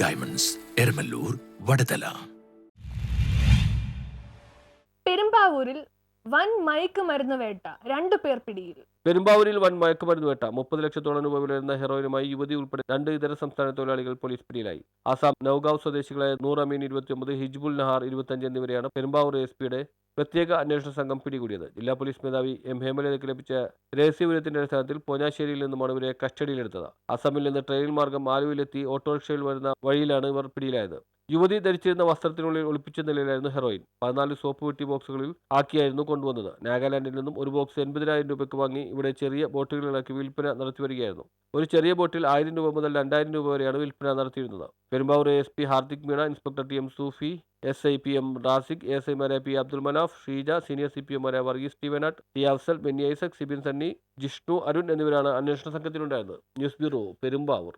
Diamonds Eramalloor Vadathala പെരുമ്പാവൂരിൽ വൻ മയക്കുമരുന്ന് വേട്ട രണ്ടു പേർ പിടിയിൽ. പെരുമ്പാവൂരിൽ വൻ മയക്കുമരുന്ന് വേട്ട മുപ്പത് ലക്ഷത്തോളം രൂപ വിലയിരുന്ന ഹെറോയിനുമായി യുവതി ഉൾപ്പെടെ രണ്ട് ഇതര സംസ്ഥാന തൊഴിലാളികൾ പോലീസ് പിടിയിലായി. ആസാം നൌഗാവ് സ്വദേശികളായ നൂർ അമീൻ ഇരുപത്തിയൊമ്പത് ഹിജ്ബുൽ നഹാർ ഇരുപത്തിയഞ്ച് എന്നിവരെയാണ് പെരുമ്പാവൂർ എസ് പിയുടെ പ്രത്യേക അന്വേഷണ സംഘം പിടികൂടിയത്. ജില്ലാ പോലീസ് മേധാവി എം. ഹേമലതയ്ക്ക് ലഭിച്ച രഹസ്യവിവരത്തിന്റെ അടിസ്ഥാനത്തിൽ പോഞ്ഞാശ്ശേരിയിൽ നിന്നുമാണ് ഇവരെ കസ്റ്റഡിയിലെടുത്തത്. അസമിൽ നിന്ന് ട്രെയിൻ മാർഗം ആലുവയിലെത്തി ഓട്ടോറിക്ഷയിൽ വരുന്ന വഴിയിലാണ് ഇവർ പിടിയിലായത്. യുവതി ധരിച്ചിരുന്ന വസ്ത്രത്തിനുള്ളിൽ ഒളിപ്പിച്ച നിലയിലായിരുന്നു ഹെറോയിൻ. പതിനാല് സോപ്പ് പെട്ടി ബോക്സുകളിൽ ആക്കിയായിരുന്നു കൊണ്ടുവന്നത്. നാഗാലാൻഡിൽ നിന്നും ഒരു ബോക്സ് എൺപതിനായിരം രൂപയ്ക്ക് വാങ്ങി ഇവിടെ ചെറിയ ബോട്ടുകളിലാക്കി വിൽപ്പന നടത്തിവരികയായിരുന്നു ഒരു ചെറിയ ബോട്ടിൽ ആയിരം രൂപ മുതൽ രണ്ടായിരം രൂപ വരെയാണ് വിൽപ്പന നടത്തിയിരുന്നത്. Perumbavoor S P Hardik Meena inspector T M Sufi S I P M Rasiq S ഐമാരായ P Abdul Manaf Sheeja senior C P എമാരായ Varghese സ്റ്റീവനാട്ട് ടി അഫ്സൽ ബെന്നി ഐസക് സിബിൻ സണ്ണി ജിഷ്ണു അരുൺ എന്നിവരാണ് അന്വേഷണ സംഘത്തിലുണ്ടായിരുന്നത്. News bureau Perumbavoor.